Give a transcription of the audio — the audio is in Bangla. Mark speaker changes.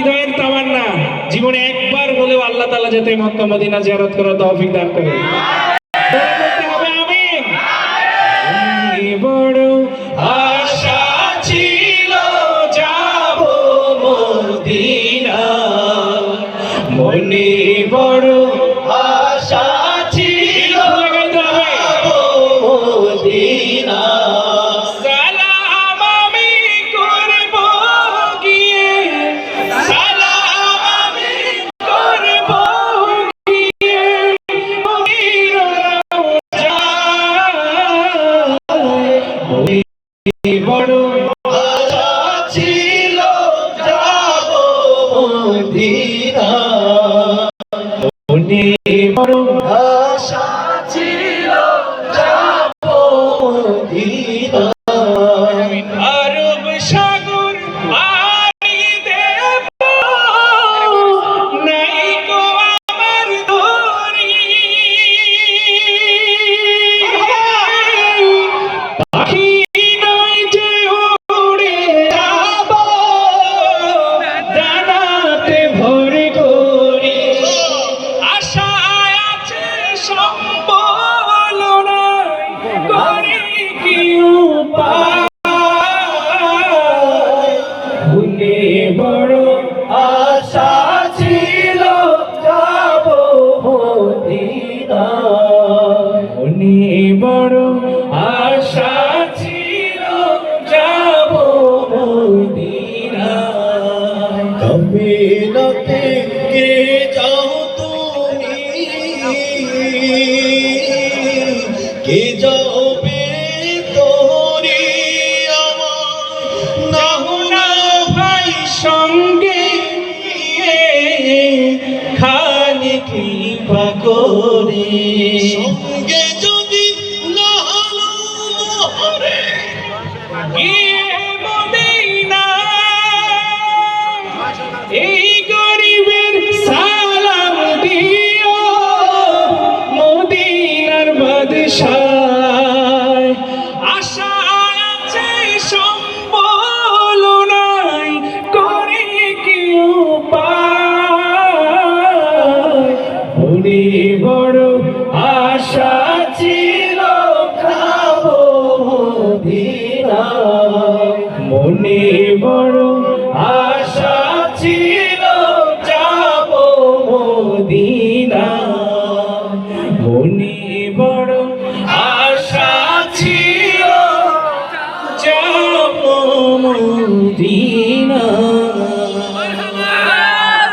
Speaker 1: হৃদয়ের তামান্না। জীবনে একবার হলেও আল্লাহ তালা যাতে মক্কা, মদিনা জিয়ারত করার তৌফিক দান করে। বড় মদিনা মনে বড় আশা মনে বড় আশা ছিল যাব মদিনা। কবে না থেকে যাও তুমি? কে করি। সঙ্গে যদি না মোহরে গিয়ে এই গরিবের সালাম দিও। মদিনার বাদশা হবে বড় আশা ছিল, খাব মদিনা। মনে বড় আশা ছিল, যাব মদিনা।
Speaker 2: মনে বড় আশা ছিল, যাব মদিনা।